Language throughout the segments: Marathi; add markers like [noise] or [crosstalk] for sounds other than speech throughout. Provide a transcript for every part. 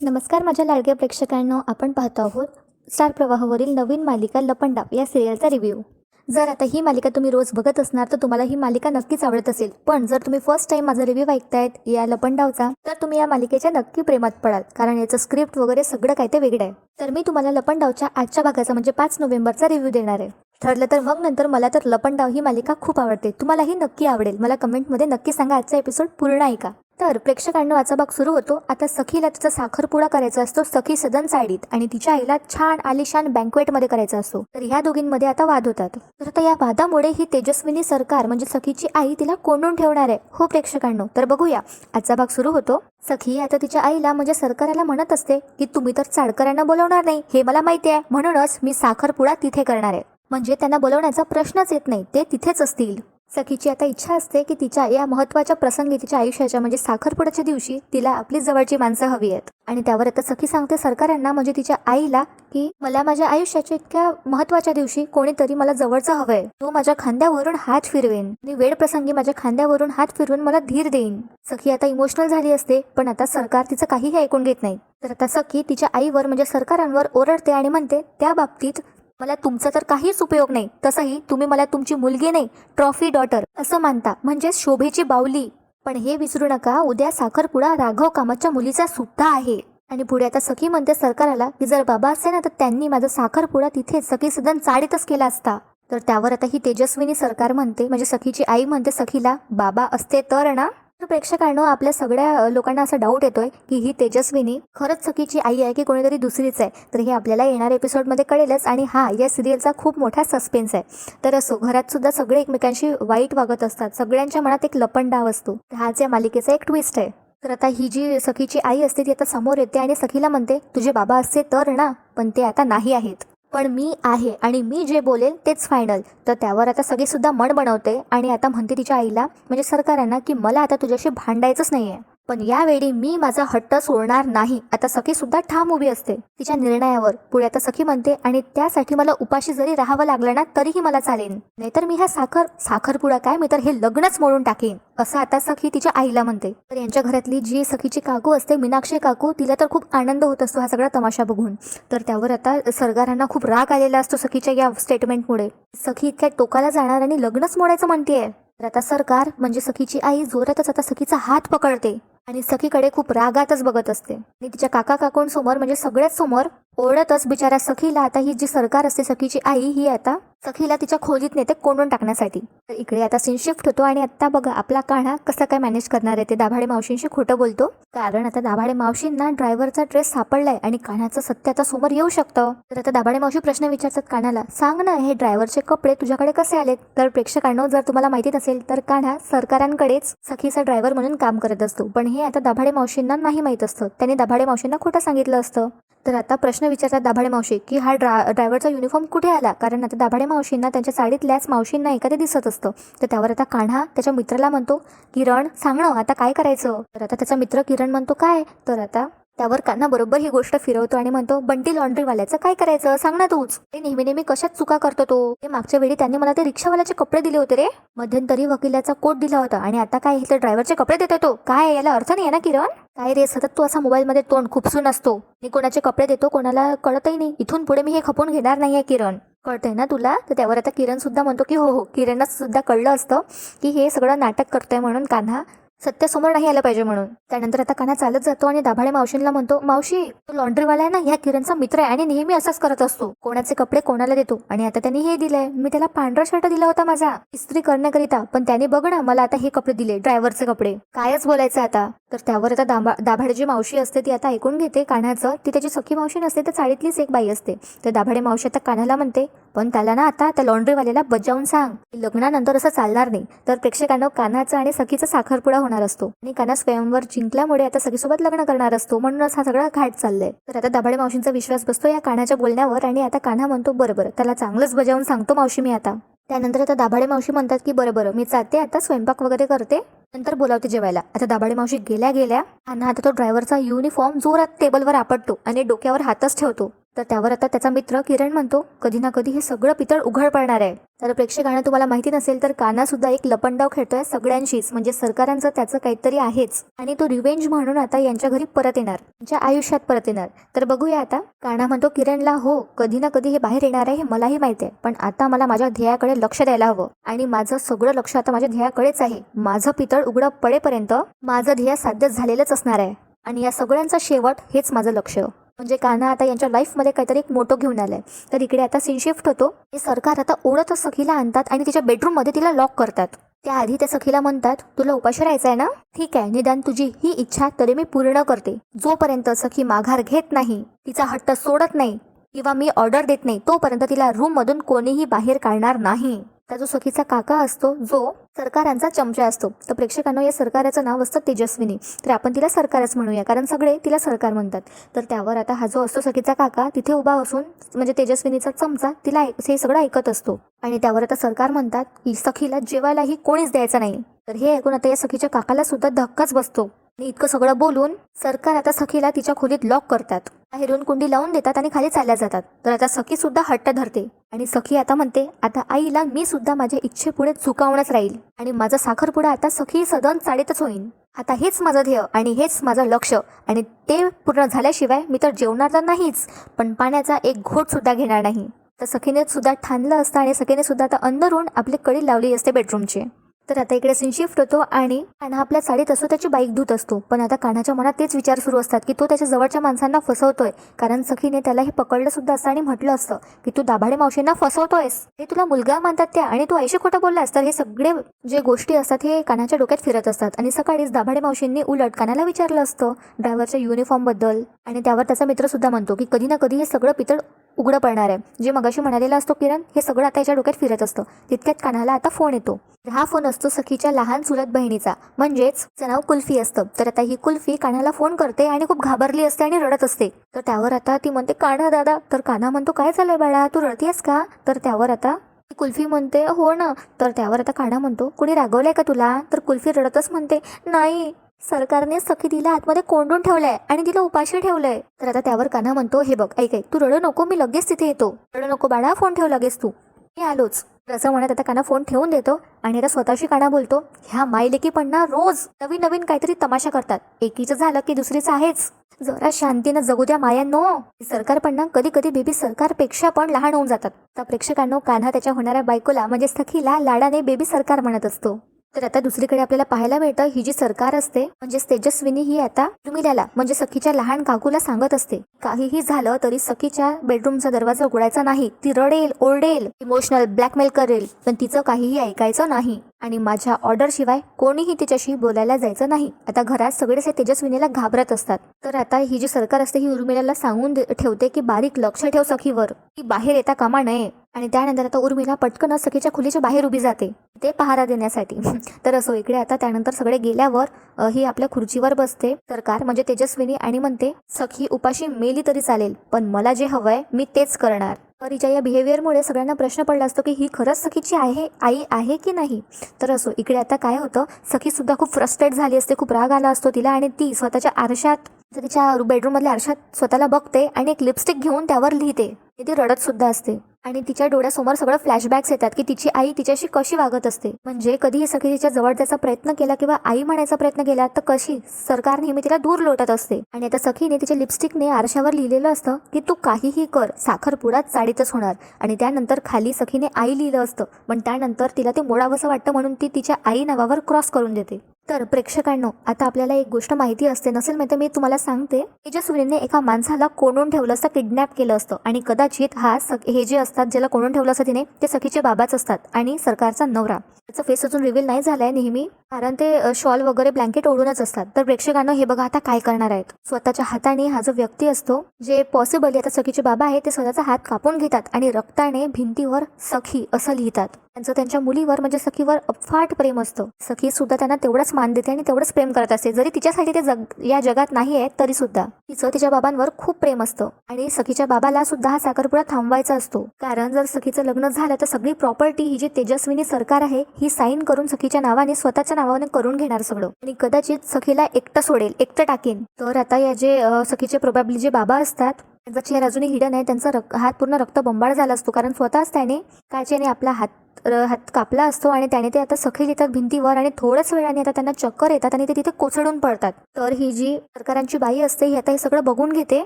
नमस्कार माझ्या लाडक्या प्रेक्षकांनो आपण पाहतो आहोत स्टार प्रवाहावरील नवीन मालिका लपंडाप या सिरियलचा रिव्ह्यू जर आता ही मालिका तुम्ही रोज बघत असणार तर तुम्हाला ही मालिका नक्कीच आवडत असेल. पण जर तुम्ही फर्स्ट टाइम माझा रिव्ह्यू ऐकतायत या लपंडावचा तर तुम्ही या मालिकेच्या नक्की प्रेमात पडाल. कारण याचं स्क्रिप्ट वगैरे सगळं काय ते वेगळं आहे. तर मी तुम्हाला लपंडावच्या आजच्या भागाचा म्हणजे पाच नोव्हेंबरचा रिव्ह्यू देणार आहे. ठरलं तर मग नंतर मला तर लपंडाव ही मालिका खूप आवडते. तुम्हालाही नक्की आवडेल. मला कमेंटमध्ये नक्की सांगा आजचा एपिसोड पूर्ण ऐका तर प्रेक्षकांनो आजचा भाग सुरू होतो. आता सखीला तिचा साखरपुडा करायचा असतो सखी सदन साडीत आणि तिच्या आईला छान आलिशान बँकवेटमध्ये करायचा असतो. तर ह्या दोघींमध्ये आता वाद होतात. तर आता या वादामुळे ही तेजस्विनी सरकार म्हणजे सखीची आई तिला कोंडून ठेवणार आहे. हो प्रेक्षकांनो तर बघूया. आजचा भाग सुरू होतो. सखी आता तिच्या आईला म्हणजे सरकाराला म्हणत असते की तुम्ही तर चाडकरांना बोलवणार नाही. हे मला माहिती आहे. म्हणूनच मी साखरपुडा तिथे करणार आहे. म्हणजे त्यांना बोलवण्याचा प्रश्नच येत नाही. ते तिथेच असतील. सखीची आता इच्छा असते की तिच्या या महत्त्वाच्या प्रसंगी तिच्या आयुष्याच्या म्हणजे साखरपुड्याच्या दिवशी तिला आपली जवळची माणसं हवी आहेत. आणि त्यावर आता सखी सांगते सरकारांना म्हणजे तिच्या आईला की मला माझ्या आयुष्याच्या इतक्या महत्त्वाच्या दिवशी कोणीतरी मला जवळचं हवंय. तो माझ्या खांद्यावरून हात फिरवेन. आणि वेळ प्रसंगी माझ्या खांद्यावरून हात फिरवून मला धीर देईन. सखी आता इमोशनल झाली असते पण आता सरकार तिचं काहीही ऐकून घेत नाही. तर आता सखी तिच्या आईवर म्हणजे सरकारांवर ओरडते आणि म्हणते त्या बाबतीत मला तुमचा तर काहीच उपयोग नाही. तसंही तुम्ही मला तुमची मुलगी नाही ट्रॉफी डॉटर असं मानता. म्हणजेच शोभेची बावली. पण हे विसरू नका उद्या साखरपुडा राघव कामाच्या मुलीचा सुद्धा आहे. आणि पुढे आता सखी म्हणते सरकाराला की जर बाबा असते ना तर त्यांनी माझा साखरपुडा तिथे सखी सदन चाळीतच केला असता. तर त्यावर आता ही तेजस्विनी सरकार म्हणते म्हणजे सखीची आई म्हणते सखीला बाबा असते तर ना? तर प्रेक्षकांनो आपल्या सगळ्या लोकांना असा डाऊट येतोय की ही तेजस्विनी खरंच सखीची आई आहे की कोणीतरी दुसरीच आहे? तर हे आपल्याला येणाऱ्या एपिसोडमध्ये कळेलच आणि हा या सिरियलचा खूप मोठा सस्पेन्स आहे. तर असो घरात सुद्धा सगळे एकमेकांशी वाईट वागत असतात. सगळ्यांच्या मनात एक लपंडाव असतो. हा हाच या मालिकेचा एक ट्विस्ट आहे. तर आता ही जी सखीची आई असते ती आता समोर येते आणि सखीला म्हणते तुझे बाबा असते तर ना पण ते आता नाही आहेत. पण मी आहे आणि मी जे बोलेल तेच फायनल तर त्यावर आता सगळी सुद्धा मन बनवते आणि आता म्हणते तिच्या आईला म्हणजे सरकारांना की मला आता तुझ्याशी भांडायचंच नाही आहे पण यावेळी मी माझा हट्ट सोडणार नाही. आता सखी सुद्धा ठाम उभी असते. तिच्या निर्णयावर. पुढे आता सखी म्हणते आणि त्यासाठी मला उपाशी जरी राहावं लागलं ना तरीही मला चालेल. नाहीतर मी हा साखर साखरपुडा काय? मी तर हे लग्नच मोडून टाकेन. असं आता सखी तिच्या आईला म्हणते. तर यांच्या घरातली जी सखीची काकू असते मीनाक्षी काकू तिला तर खूप आनंद होत असतो हा सगळा तमाशा बघून. तर त्यावर आता सरकारांना खूप राग आलेला असतो सखीच्या या स्टेटमेंटमुळे सखी इतक्या टोकाला जाणार आणि लग्नच मोडायचं म्हणतेय. तर आता सरकार म्हणजे सखीची आई जोरातच आता सखीचा हात पकडते. आणि सखीकडे खूप रागातच बघत असते. आणि तिच्या काका काकूंसमोर म्हणजे सगळ्याच समोर ओढतच बिचारा सखीला आता ही जी सरकार असते सखीची आई ही आता सखीला तिच्या खोलीत नेते कोंडून टाकण्यासाठी. तर इकडे आता सीन शिफ्ट होतो आणि आता बघा आपला काढा कसा काय मॅनेज करणार आहे ते दाभाडे मावशींशी खोटं बोलतो. कारण आता दाभाडे मावशींना ड्रायव्हरचा ड्रेस सापडलाय आणि कानाचं सत्य आता समोर येऊ शकतं. तर आता दाभाडे मावशी प्रश्न विचारतात कानाला सांग ना हे ड्रायव्हरचे कपडे तुझ्याकडे कसे आलेत? तर प्रेक्षकांनो जर तुम्हाला माहिती नसेल तर कान्हा सरकारांकडेच सखीचा ड्रायव्हर म्हणून काम करत असतो. पण हे आता दाभाडे मावशींना नाही माहीत असतं. त्यांनी दाभाडे मावशींना खोटं सांगितलं असतं. तर आता प्रश्न विचारतात दाभाडे मावशी की हा ड्रा ड्रायव्हरचा युनिफॉर्म कुठे आला? कारण आता दाभाडे मावशींना त्यांच्या साडीतल्याच मावशींना एखादे दिसत असतं. तर त्यावर आता कान्हा त्याच्या मित्राला म्हणतो किरण सांगणं आता काय करायचं? तर आता त्याचा मित्र किरण म्हणतो काय? तर आता त्यावर कान्हा बरोबर ही गोष्ट फिरवतो आणि म्हणतो बंटी लॉन्ड्रीवाल्याचं काय करायचं? सांग ना तूच. ते नेहमी नेहमी कशात चुका करतो तो? ते मागच्या वेळी त्यांनी मला ते रिक्षावाल्याचे कपडे दिले होते रे. मध्यंतरी वकिलाचा कोट दिला होता आणि आता काय हे तर ड्रायव्हरचे कपडे देतो तो? काय याला अर्थ नाही आहे ना किरण? काय रे सतत तू असा मोबाईलमध्ये तोंड खुपसून असतो. मी कोणाचे कपडे देतो कोणाला कळतही नाही. इथून पुढे मी हे खपून घेणार नाहीये किरण. कळतंय ना तुला? तर त्यावर आता किरण सुद्धा म्हणतो की हो हो किरणला सुद्धा कळलं असतं की हे सगळं नाटक करतोय म्हणून कान्हा सत्य समोर नाही आलं पाहिजे म्हणून. त्यानंतर आता काना चालत जातो आणि दाभाडे मावशींना म्हणतो मावशी तो लॉन्ड्रीवाला आहे ना? ह्या किरणचा मित्र आहे आणि नेहमी असंच करत असतो. कोणाचे कपडे कोणाला देतो? आणि आता त्यांनी हे दिलंय. मी त्याला पांढरा शर्ट दिला होता माझा इस्त्री करण्याकरिता. पण त्याने बघ ना मला आता हे कपडे दिले ड्रायव्हरचे कपडे. कायच बोलायचं आता? तर त्यावर आता दाभा दाभाडे जी मावशी असते ती आता ऐकून घेते कान्हाचं ती त्याची सखी मावशी नसते तर चाळीतलीच एक बाई असते. तर दाभाडे मावशी आता कान्हाला म्हणते पण त्याला ना आता त्या लॉन्ड्रीवाल्याला बजावून सांग. की लग्नानंतर असं चालणार नाही. तर प्रेक्षकांना कानाचा आणि सखीचा साखरपुडा होणार असतो. आणि काना स्वयंवर जिंकल्यामुळे आता सखीसोबत लग्न करणार असतो. म्हणूनच हा सगळा घाट चाललाय. तर आता दाभाडे मावशींचा विश्वास बसतो या कानाच्या बोलण्यावर आणि आता कान्हा म्हणतो बरं बरं. त्याला चांगलंच बजावून सांगतो मावशी मी आता. त्यानंतर आता दाभाडे मावशी म्हणतात की बरं बरं. मी जाते आता स्वयंपाक वगैरे करते. नंतर बोलावते जेवायला. आता दाभाडे मावशी गेल्या गेल्या आणि आता तो ड्रायव्हरचा युनिफॉर्म जोरात टेबलवर आपटतो आणि डोक्यावर हातच ठेवतो. तर त्यावर आता त्याचा मित्र किरण म्हणतो कधी ना कधी हे सगळं पितळ उघड पडणार आहे. तर प्रेक्षकांना तुम्हाला माहिती नसेल तर काना सुद्धा एक लपंडाव खेळतोय सगळ्यांशीच म्हणजे सरकारांचं त्याचं काहीतरी आहेच. आणि तो रिवेंज म्हणून आता यांच्या घरी परत येणार त्यांच्या आयुष्यात परत येणार. तर बघूया आता काना म्हणतो किरणला हो कधी ना कधी हे बाहेर येणार आहे हे मलाही माहिती आहे पण आता मला माझ्या ध्येयाकडे लक्ष द्यायला हवं. आणि माझं सगळं लक्ष आता माझ्या ध्येयाकडेच आहे. माझं पितळ उघडं पडेपर्यंत माझं ध्येय साध्य झालेलंच असणार आहे. आणि या सगळ्यांचा शेवट हेच माझं लक्ष म्हणजे कान्हा आता यांच्या लाईफमध्ये काहीतरी एक मोठं घेऊन आलाय. तर इकडे आता सीन शिफ्ट होतो. हे सरकार आता ओढतच सखीला आणतात आणि तिच्या बेडरूममध्ये तिला लॉक करतात. त्याआधी त्या सखीला म्हणतात तुला उपाशी राहायचा आहे ना? ठीक आहे निदान तुझी ही इच्छा तरी मी पूर्ण करते. जोपर्यंत सखी माघार घेत नाही तिचा हट्ट सोडत नाही किंवा मी ऑर्डर देत नाही तोपर्यंत तिला रूम मधून कोणीही बाहेर काढणार नाही. त्या जो सखीचा काका असतो जो सरकारांचा चमचा असतो. तर प्रेक्षकांना या सरकाराचं नाव असतं तेजस्विनी. तर आपण तिला सरकारच म्हणूया कारण सगळे तिला सरकार म्हणतात. तर त्यावर आता हा जो असतो सखीचा काका तिथे उभा असून म्हणजे तेजस्विनीचा चमचा तिला ऐक- हे सगळं ऐकत असतो. आणि त्यावर आता सरकार म्हणतात की सखीला जेवायलाही कोणीच द्यायचं नाही. तर हे ऐकून आता या सखीच्या काकाला सुद्धा धक्काच बसतो. आणि इतकं सगळं बोलून सरकार आता सखीला तिच्या खोलीत लॉक करतात. बाहेरून कुंडी लावून देतात आणि खाली चालल्या जातात. तर आता सखी सुद्धा हट्ट धरते. आणि सखी आता म्हणते आता आईला मी सुद्धा माझ्या इच्छेपुढे झुकावणच राहील. आणि माझा साखरपुडा आता सखी सदन चाळीतच होईल आता हेच माझं ध्येय आणि हेच माझं लक्ष. आणि ते पूर्ण झाल्याशिवाय मी तर जेवणार तर नाहीच. पण पाण्याचा एक घोट सुद्धा घेणार नाही. तर सखीने सुद्धा ठाणलं असतं आणि सखीने सुद्धा आता अंदरून आपली कडी लावली असते बेडरूमची तर आता इकडे सीन शिफ्ट होतो आणि कान्हा आपल्या साडीत असतो त्याची बाईक धुत असतो. पण आता कान्हाच्या मनात तेच विचार सुरू असतात की तो त्याच्या जवळच्या माणसांना फसवतोय कारण सखीने त्याला हे पकडलं सुद्धा असतं आणि म्हटलं असतं की तू दाभाडे मावशींना फसवतोयस. हे तुला मुलगा मानतात त्या आणि तू ऐशी खोटं बोललास तर हे सगळे जे गोष्टी असतात हे कानाच्या डोक्यात फिरत असतात. आणि सकाळीच दाभाडे मावशींनी उलट कानाला विचारलं असतं ड्रायव्हरच्या युनिफॉर्मबद्दल. आणि त्यावर त्याचा मित्र सुद्धा म्हणतो की कधी ना कधी हे सगळं पितळ उघडं पडणार आहे. जे मगाशी म्हणालेला असतो किरण हे सगळं आता याच्या डोक्यात फिरत असतं. तितक्यात कानाला आता फोन येतो. हा फोन असतो सखीच्या लहान चुलत बहिणीचा. म्हणजेच तिचं नाव कुल्फी असतं. तर आता ही कुल्फी कानाला फोन करते आणि खूप घाबरली असते आणि रडत असते. तर त्यावर आता ती म्हणते कान्हा दादा. तर कान्हा म्हणतो काय झालंय बाळा? तू रडतीयस का? तर त्यावर आता ती कुल्फी म्हणते हो ना. तर त्यावर आता कान्हा म्हणतो कुणी रागवलंय का तुला? तर कुल्फी रडतच म्हणते नाही. सरकारने सखीदीला आतमध्ये कोंडून ठेवलंय आणि तिला उपाशी ठेवलंय. तर आता त्यावर कान्हा म्हणतो हे बघ ऐक ऐक तू रडू नको मी लगेच तिथे येतो. रडू नको बाळा फोन ठेव लगेच तू. मी आलोच. असं म्हणत आता काना फोन ठेवून देतो आणि आता स्वतःशी काना बोलतो ह्या मायलेकी पण ना रोज नवीन नवीन काहीतरी तमाशा करतात. एकीचं झालं की दुसरीचं आहेच. जरा शांतीनं जगू द्या मायांनो. सरकार पण ना कधी कधी बेबी सरकारपेक्षा पण लहान होऊन जातात. तर प्रेक्षकांनो कान्हा त्याच्या होणाऱ्या बायकोला म्हणजे सखीला लाडाने बेबी सरकार म्हणत असतो. तर आता दुसरीकडे आपल्याला पाहायला मिळतं ही जी सरकार असते म्हणजे तेजस्विनी ही आता उर्मिलाला म्हणजे सखीच्या लहान काकूला सांगत असते. काहीही झालं तरी सखीच्या बेडरूमचा दरवाजा उघडायचा नाही. ती रडेल ओरडेल इमोशनल ब्लॅकमेल करेल पण तिचं काहीही ऐकायचं नाही. आणि माझ्या ऑर्डर शिवाय कोणीही तिच्याशी बोलायला जायचं नाही. आता घरात सगळेच हे तेजस्विनीला घाबरत असतात. तर आता ही जी सरकार असते ही उर्मिलाला सांगून दे- ठेवते की बारीक लक्ष ठेव सखीवर. ती बाहेर येता कामा नये. आणि त्यानंतर आता उर्मिला पटकन सखीच्या खोलीच्या बाहेर उभी जाते. ते पहारा देण्यासाठी. [laughs] तर असो इकडे आता त्यानंतर सगळे गेल्यावर ही आपल्या खुर्चीवर बसते. सरकार म्हणजे तेजस्विनी आणि म्हणते सखी उपाशी मेली तरी चालेल पण मला जे हवंय मी तेच करणार. तर या बिहेवियरमुळे सगळ्यांना प्रश्न पडला असतो की ही खरंच सखीची आहे आई आहे की नाही? तर असो इकडे आता काय होतं? सखी सुद्धा खूप फ्रस्ट्रेट झाली असते खूप राग आला असतो तिला आणि ती स्वतःच्या आरशात तिच्या बेडरूममधल्या आरशात स्वतःला बघते आणि एक लिपस्टिक घेऊन त्यावर लिहिते. ती रडत सुद्धा असते. आणि तिच्या डोळ्यासमोर सगळं फ्लॅशबॅक्स येतात की तिची आई तिच्याशी कशी वागत असते. म्हणजे कधीही सखी तिच्या जवळ जायचा प्रयत्न केला किंवा आई म्हणायचा प्रयत्न केला तर कशी सरकार नेहमी तिला दूर लोटत असते. आणि आता सखीने तिच्या लिपस्टिकने आरशावर लिहिलेलं असतं की तू काहीही कर साखरपुडा चाडीतच होणार. आणि त्यानंतर खाली सखीने आई लिहिलं असतं पण त्यानंतर तिला ते मोडावंसं वाटतं म्हणून ती तिच्या आई नावावर क्रॉस करून देते. तर प्रेक्षकांनो आता आपल्याला एक गोष्ट माहिती असते. नसेल माहिती मी तुम्हाला सांगते. तेजस्विनीने एका माणसाला कोंडून ठेवलं असतं किडनॅप केलं असतं. आणि कदाचित हा सख हे जे असतात ज्याला कोंडून ठेवलं असतं तिने ते सखीचे बाबाच असतात आणि सरकारचा नवरा. त्याचं फेस अजून रिव्हील नाही झालाय नेहमी. कारण ते शॉल वगैरे ब्लँकेट ओढूनच असतात. तर प्रेक्षकांना हे बघा आता काय करणार आहेत. स्वतःच्या हाताने हा जो व्यक्ती असतो जे पॉसिबली आता सखीचे बाबा आहे ते स्वतःचा हात कापून घेतात आणि रक्ताने भिंतीवर सखी असं लिहितात. त्यांचं त्यांच्या मुलीवर म्हणजे सखीवर अफाट प्रेम असतं. सखी सुद्धा त्यांना तेवढंच मान देते आणि तेवढंच प्रेम करत असते. जरी तिच्यासाठी ते जग या जगात नाही आहे तरी सुद्धा तिचं तिच्या बाबांवर खूप प्रेम असतं. आणि सखीच्या बाबाला सुद्धा हा साखरपुडा थांबवायचा असतो. कारण जर सखीचं लग्न झालं तर सगळी प्रॉपर्टी ही जी तेजस्विनी सरकार आहे ही साईन करून सखीच्या नावाने स्वतःच्या नावाने करून घेणार सगळं. आणि कदाचित सखीला एकटं सोडेल एकटं टाकेन. तर आता या जे सखीचे प्रोबॅबली जे बाबा असतात त्यांचा चेहरा अजूनही हिडन आहे त्यांचा रक हात पूर्ण रक्त बंबाळ झाला असतो. कारण स्वतःच त्याने काचेने आपला हात तर हात कापला असतो आणि त्याने ते आता सखील येतात भिंतीवर आणि थोड्याच वेळाने आता त्यांना चक्कर येतात आणि ते तिथे कोसळून पडतात. तर ही जी सरकारांची बाई असते ही आता हे सगळं बघून घेते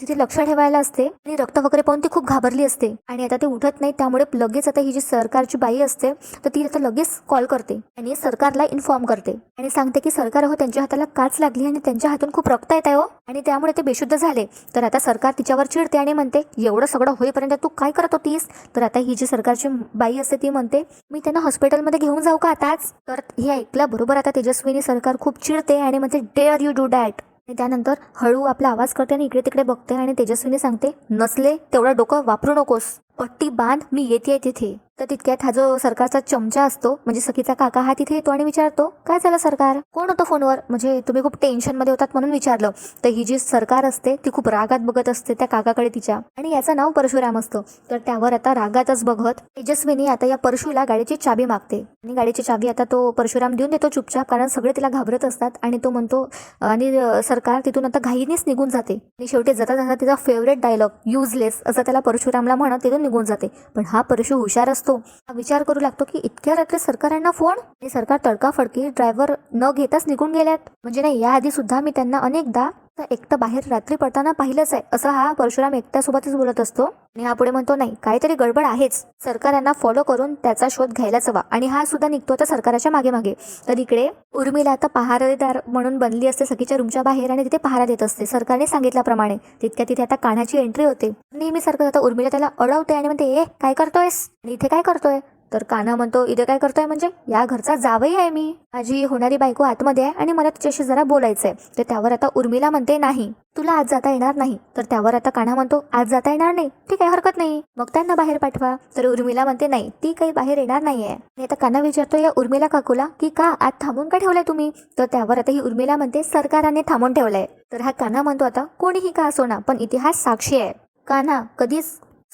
तिथे लक्ष ठेवायला असते आणि रक्त वगैरे पाहून ती खूप घाबरली असते आणि आता ते उठत नाही त्यामुळे लगेच आता ही जी सरकारची बाई असते तर ती आता लगेच कॉल करते आणि सरकारला इन्फॉर्म करते आणि सांगते की सरकार हो त्यांच्या हाताला काच लागली आणि त्यांच्या हातून खूप रक्त येत आहे हो आणि त्यामुळे ते बेशुद्ध झाले. तर आता सरकार तिच्यावर चिडते आणि म्हणते एवढं सगळं होईपर्यंत तू काय करत होतीस? तर आता ही जी सरकारची बाई असते ती म्हणते मी त्यांना हॉस्पिटलमध्ये घेऊन जाऊ का आताच? तर हे ऐकल्याबरोबर आता तेजस्विनी सरकार खूप चिडते आणि म्हणते डेअर यू डू डॅट आणि त्यानंतर हळू आपला आवाज करते आणि इकडे तिकडे बघते आणि तेजस्वीने सांगते नसले तेवढं डोकं वापरू नकोस. पट्टी बांध मी येते तिथे. तर तितक्यात हा जो सरकारचा चमचा असतो म्हणजे सखीचा काका हा तिथे येतो आणि विचारतो काय झालं सरकार? कोण होतं फोनवर? म्हणजे तुम्ही खूप टेन्शनमध्ये होतात म्हणून विचारलं. तर ही जी सरकार असते ती खूप रागात बघत असते त्या काकाकडे तिच्या. आणि याचं नाव परशुराम असतं. तर त्यावर आता रागातच बघत तेजस्विनी आता या परशुला गाडीची चाबी मागते. आणि गाडीची चाबी आता तो परशुराम देऊन देतो चुपचाप कारण सगळे तिला घाबरत असतात आणि तो म्हणतो आणि सरकार तिथून आता घाईनेच निघून जाते. आणि शेवटी जाता जाता तिचा फेवरेट डायलॉग युजलेस असं त्याला परशुरामला म्हणत तिथून निघून जाते. पण हा परशु हुशार असतो. हा विचार करू लागतो की इतक्या रात्री सरकारांना फोन आणि सरकार तडकाफडकी ड्रायव्हर न घेताच निघून गेल्यात. म्हणजे नाही याआधी सुद्धा मी त्यांना अनेकदा एकटं बाहेर रात्री पडताना पाहिलंच आहे. असं हा परशुराम एकट्यासोबतच बोलत असतो. आणि हा पुढे म्हणतो नाही काहीतरी गडबड आहेच. सरकार यांना फॉलो करून त्याचा शोध घ्यायलाच हवा. आणि हा सुद्धा निघतो आता सरकाराच्या मागे मागे तर इकडे उर्मिला आता पहारेदार म्हणून बनली असते सखीच्या रूमच्या बाहेर आणि तिथे पहारा देत असते. सरकारने सांगितल्याप्रमाणे. तितक्या तिथे आता कानाची एंट्री होते. नेहमी सरकार आता उर्मिला त्याला अडवते आणि म्हणते ए काय करतोयस? आणि इथे काय करतोय? तर काना म्हणतो इथे काय करतोय म्हणजे? या घरचा जावई आहे मी. माझी होणारी बायको आतमध्ये आहे आणि मला तिच्याशी जरा बोलायचंय. तर त्यावर आता उर्मिला म्हणते नाही तुला आज जाता येणार नाही. तर त्यावर आता कान्हा म्हणतो आज जाता येणार नाही. ठीक आहे हरकत नाही. मग त्यांना बाहेर पाठवा. तर उर्मिला म्हणते नाही ती काही बाहेर येणार नाहीये. आणि आता कान्हा विचारतो या उर्मिला काकूला की का आज थांबून का ठेवलंय तुम्ही? तर त्यावर आता ही उर्मिला म्हणते सरकाराने थांबून ठेवलंय. तर हा कान्हा म्हणतो आता कोणीही का असो ना पण इतिहास साक्षी आहे. कान्हा कधीच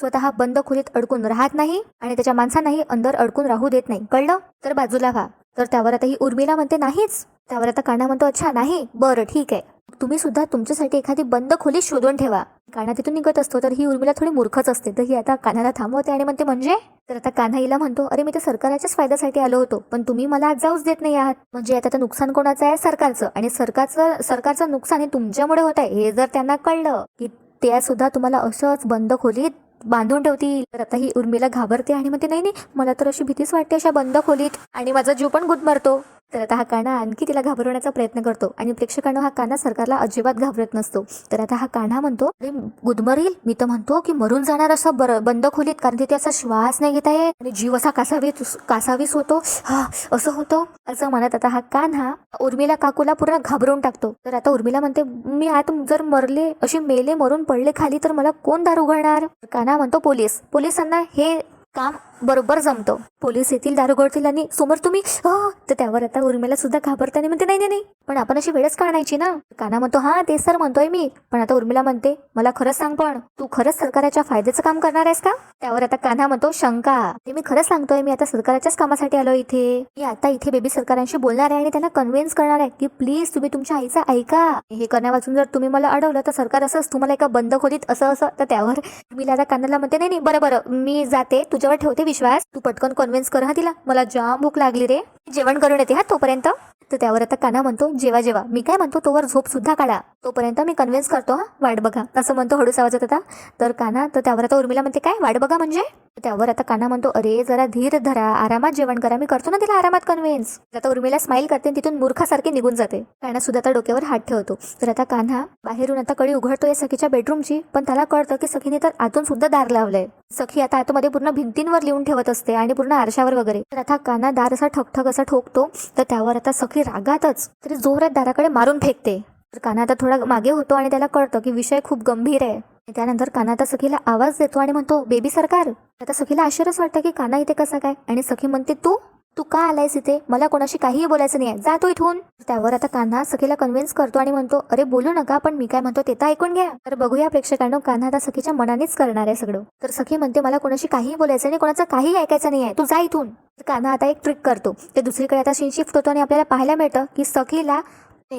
स्वतः बंद खोलीत अडकून राहत नाही आणि त्याच्या माणसांनाही अंदर अडकून राहू देत नाही. कळलं? तर बाजूला व्हा. तर त्यावर आता ही उर्मिला म्हणते नाहीच. त्यावर आता कान्हा म्हणतो अच्छा नाही. बरं ठीक आहे. तुम्ही सुद्धा तुमच्यासाठी एखादी बंद खोली शोधून ठेवा. कान्हा तिथून निघत असतो तर ही उर्मिला थोडी मूर्खच असते. तर ही आता कान्हाला थांबवते आणि म्हणते म्हणजे? तर आता कान्हा हिला म्हणतो अरे मी तर सरकारच्याच फायद्यासाठी आलो होतो पण तुम्ही मला आज जाऊच देत नाही आहात. म्हणजे आता तर नुकसान कोणाचं आहे? सरकारचं. आणि सरकारचं सरकारचं नुकसान हे तुमच्यामुळे होत आहे. हे जर त्यांना कळलं की त्या सुद्धा तुम्हाला असंच बंद खोलीत बांधून ठेवतील तर आता ही उर्मिला घाबरते आणि म्हणते नाही नाही मला तर अशी भीतीच वाटते अशा बंद खोलीत आणि माझा जीव पण गुदमरतो. तर आता हा कान्हा आणखी तिला घाबरवण्याचा प्रयत्न करतो आणि प्रेक्षकांना हा कान्हा सरकारला अजिबात घाबरत नसतो. तर आता हा कान्हा म्हणतो अरे गुदमरील मी तर म्हणतो की मरून जाणार असं बरं बंद खोलीत कारण तिथे असा श्वास नाही घेता येत आणि जीव असा कासावीस कासावीस होतो. हा असं होतं. असं म्हणत आता हा कान्हा उर्मिला काकूला पूर्ण घाबरवून टाकतो. तर आता उर्मिला म्हणते मी आत जर मरले असे मेले मरून पडले खाली तर मला कोण दार उघडणार? कान्हा म्हणतो पोलीस पोलिसांना हे काम बरोबर जमतो. पोलीस येतील दारुगोळतील आणि समोर तुम्ही तर त्यावर आता उर्मिला सुद्धा घाबरताना म्हणते नाही नाही नाही पण आपण अशी वेळच काढायची ना. काना म्हणतो हा तेच सर म्हणतोय मी. पण आता उर्मिला म्हणते मला खरंच सांग पण तू खरंच सरकारच्या फायद्याचं काम करणार आहेस का? त्यावर आता कान्हा म्हणतो शंका ते मी खरंच सांगतोय मी आता सरकारच्याच कामासाठी आलो इथे. मी आता इथे बेबी सरकारांशी बोलणार आहे आणि त्यांना कन्व्हिन्स करणार आहे की प्लीज तुम्ही तुमच्या आईचा ऐका. हे करण्यापासून जर तुम्ही मला अडवलं तर सरकार असंच तुम्हाला एका बंद खोलीत असं असं तर त्यावर मी आता कानाला म्हणते नाही नाही बरं बरं मी जाते तुझ्यावर ठेवते विश्वास? तू पटकन कॉन्व्हिन्स कर हा तिला. मला जाम भूक लागली रे. जेवण करून येते हा तोपर्यंत. तर त्यावर आता काना म्हणतो जेवा जेवा. मी काय म्हणतो तोवर झोप सुद्धा काढा. तोपर्यंत मी कन्व्हिन्स करतो हा वाट बघा. असं म्हणतो हळूस आवाजात आता. तर काना तर त्यावर आता उर्मिला म्हणते काय? वाट बघा म्हणजे? त्यावर आता काना म्हणतो अरे जरा धीर धरा आरामात जेवण करा मी करतो ना तिला आरामात कन्व्हिन्स आता उर्मिला स्माईल करते आणि तिथून मूर्खासारखी निघून जाते. काना सुद्धा आता डोक्यावर हात ठेवतो. तर आता कान्हा बाहेरून आता कडी उघडतोय सखीच्या बेडरूमची पण त्याला कळतं की सखीने तर आतून सुद्धा दार लावलंय. सखी आता आतमध्ये पूर्ण भिंतींवर लिहून ठेवत असते आणि पूर्ण आरशावर वगैरे. तर आता काना दार असा ठकठक असा ठोकतो तर त्यावर आता सखी रागातच तरी जोरात दाराकडे मारून फेकते. तर काना आता थोडा मागे होतो आणि त्याला कळतं की विषय खूप गंभीर आहे. त्यानंतर काना आता सखीला आवाज देतो आणि म्हणतो बेबी सरकार. आता सखीला आश्चर्यच वाटतं की काना इथे कसा काय? आणि सखी म्हणते तू? तू का आलायस इथे? मला कोणाशी काहीही बोलायचं नाही आहे जातो इथून. त्यावर आता कान्हा सखीला कन्व्हिन्स करतो आणि म्हणतो अरे बोलू नका पण मी काय म्हणतो ते तर ऐकून घ्या. तर बघूया प्रेक्षकांनो कान्हा आता सखीच्या मनानेच करणार आहे सगळं. तर सखी म्हणते मला कोणाशी काहीही बोलायचं नाही कोणाचं काही ऐकायचं नाही आहे तू जा इथून. कान्हा आता एक ट्रिक करतो. ते दुसरीकडे आता शिफ्ट होतो आणि आपल्याला पाहायला मिळतं की सखीला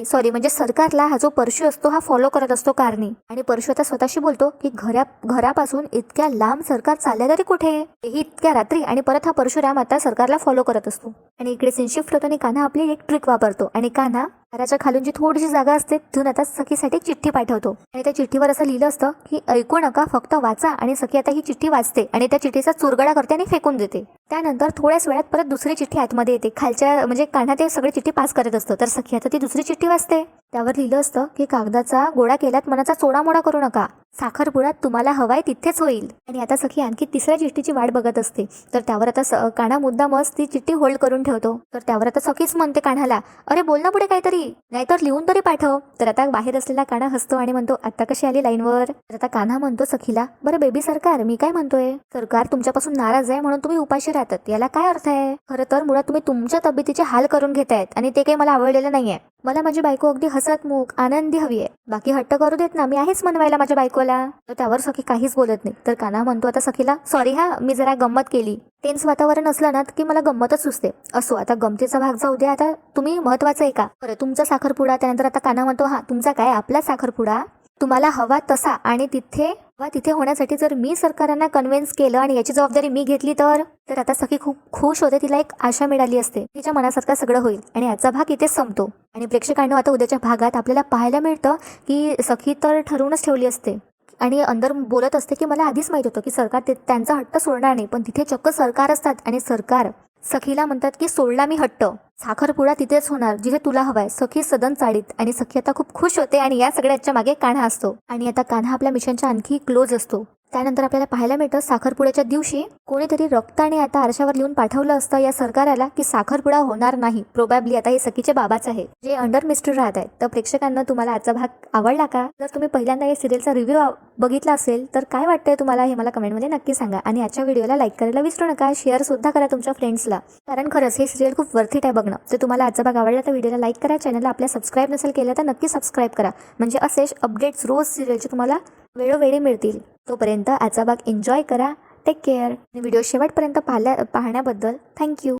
सॉरी म्हणजे सरकारला हा जो परशु असतो हा फॉलो करत असतो कारणी. आणि परशु आता स्वतःशी बोलतो की घरा घरापासून इतक्या लांब सरकार चालले तरी कुठे? तेही इतक्या रात्री आणि परत हा परशुराम आता सरकारला फॉलो करत असतो. आणि इकडे सीन शिफ्ट होतो आणि कान्हा आपली एक ट्रिक वापरतो. आणि कान्हा घराच्या खालून जी थोडीशी जागा असते तिथून आता सखीसाठी चिठ्ठी पाठवतो. आणि त्या चिठ्ठीवर असं लिहिलं असतं की ऐकू नका फक्त वाचा आणि सखी आता ही चिठ्ठी वाचते आणि त्या चिठ्ठीचा चुरगडा करते आणि फेकून देते. त्यानंतर थोड्याच वेळात परत दुसरी चिठ्ठी आतमध्ये येते. खालच्या म्हणजे कान्हा ते सगळी चिठ्ठी पास करत असतं. तर सखी आता ती दुसरी चिठ्ठी वाचते. त्यावर लिहिलं असतं की कागदाचा गोळा केल्यात मनाचा चोडामोडा करू नका. साखरपुड्यात तुम्हाला हवाय तिथेच होईल. आणि आता सखी आणखी तिसऱ्या चिठ्ठीची वाट बघत असते. तर त्यावर आता स- कान्हा मुद्दामच ती चिठ्ठी होल्ड करून ठेवतो. तर त्यावर आता सखीच म्हणते कान्हाला अरे बोल ना पुढे काहीतरी. नाहीतर लिहून तरी पाठव. तर आता बाहेर असलेला कान्हा हसतो आणि म्हणतो आता कशी आली लाईनवर? तर आता कान्हा म्हणतो सखीला बरं बेबी सरकार मी काय म्हणतोय? सरकार तुमच्यापासून नाराज आहे म्हणून तुम्ही उपाशी राहतात. याला काय अर्थ आहे? खरं तर मुळात तुम्ही तुमच्या तब्येतीचे हाल करून घेतायत आणि ते काही मला आवडलेलं नाहीये. मला माझी बायको अगदी हसतमुख आनंदी हवी आहे. बाकी हट्ट करू देत ना मी आहेच मनवायला माझ्या बायकोला. तर त्यावर सखी काहीच बोलत नाही. तर काना म्हणतो आता सखीला सॉरी हा मी जरा गंमत केली. टेन्स वातावरण असलं ना की मला गंमतच सुचते. असो आता गमतीचा भाग जाऊ दे. आता तुम्ही महत्वाचं आहे का? बरं तुमचा साखरपुडा त्यानंतर आता काना म्हणतो हा तुमचा काय आपला साखरपुडा? तुम्हाला हवा तसा आणि तिथे हवा तिथे होण्यासाठी जर मी सरकारांना कन्व्हिन्स केलं आणि याची जबाबदारी मी घेतली तर तर आता सखी खूप खुश होते तिला एक आशा मिळाली असते. तिच्या मनासारखं सगळं होईल आणि याचा भाग इथेच संपतो. आणि प्रेक्षकांनो आता उद्याच्या भागात आपल्याला पाहायला मिळतं की सखी तर ठरवूनच ठेवली असते. आणि अंदर बोलत असते की मला आधीच माहीत होतं की सरकार ते त्यांचा हट्ट सोडणार नाही पण तिथे चक्क सरकार असतात आणि सरकार सखीला म्हणतात की सोडला मी हट्ट. साखरपुडा तिथेच होणार जिथे तुला हवाय. सखी सदन चाळीत आणि सखी आता खूप खुश होते आणि या सगळ्याच्या मागे कान्हा असतो. आणि आता कान्हा आपल्या मिशनच्या आणखी क्लोज असतो. त्यानंतर आपल्याला पाहायला मिळतं साखरपुड्याच्या दिवशी कोणीतरी रक्ताने आता आरशावर लिहून पाठवलं असतं या सरकाराला की साखरपुडा होणार नाही. प्रोबॅबली आता हे सखीचे बाबाच आहे. जे अंडर मिस्टर राहत आहेत. तर प्रेक्षकांना तुम्हाला आजचा भाग आवडला का? जर तुम्ही पहिल्यांदा या सिरियलचा रिव्ह्यू बघितला असेल तर काय वाटतंय तुम्हाला हे मला कमेंटमध्ये नक्की सांगा. आणि आजच्या व्हिडिओला लाईक करायला विसरू नका. शेअर सुद्धा करा तुमच्या फ्रेंड्सला कारण खरंच हे सिरियल खूप वर्थिट आहे बघणं. तर तुम्हाला आजचा भाग आवडला तर व्हिडिओला लाईक करा. चॅनलला आपल्या सबस्क्राईब नसेल केलं तर नक्की सबस्क्राईब करा. म्हणजे असेच अपडेट्स रोज सिरियलचे तुम्हाला वेळोवेळी मिळतील. तोपर्यंत आजचा भाग एन्जॉय करा. टेक केअर आणि व्हिडिओ शेवटपर्यंत पाहिल्या पाहण्याबद्दल थँक्यू